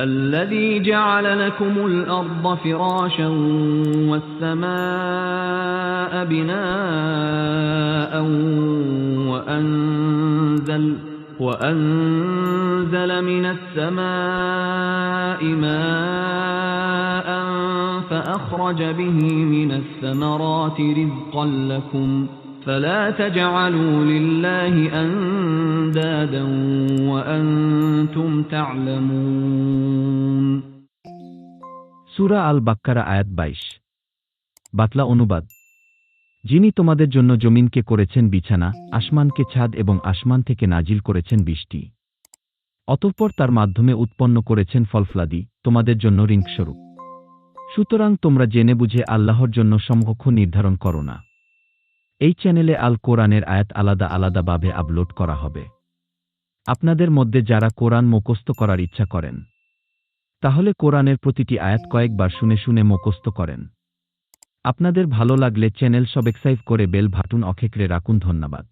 الذي جعل لكم الأرض فراشا والسماء بناء وأنزل, وأنزل من السماء ماء فأخرج به من الثمرات رزقا لكم فلا تجعلوا لله أندادا وأنتم تعلمون সুরা আল বাক্কারা আয়াত বাইশ বাতলা অনুবাদ যিনি তোমাদের জন্য জমিনকে করেছেন বিছানা আসমানকে ছাদ এবং আসমান থেকে নাজিল করেছেন বৃষ্টি অতঃপর তার মাধ্যমে উৎপন্ন করেছেন ফলফলাদি তোমাদের জন্য রিঙ্কস্বরূপ সুতরাং তোমরা জেনে বুঝে আল্লাহর জন্য সমকক্ষ নির্ধারণ করো না এই চ্যানেলে আল কোরআনের আয়াত আলাদা আলাদাভাবে আপলোড করা হবে আপনাদের মধ্যে যারা কোরআন মুখস্থ করার ইচ্ছা করেন, তাহলে কোরআনের প্রতিটি আয়াত কয়েকবার শুনে শুনে মুখস্থ করেন। আপনাদের ভালো লাগলে চ্যানেল সবেক্সাইভ করে বেল ভাটুন অখেকড়ে রাখুন। ধন্যবাদ।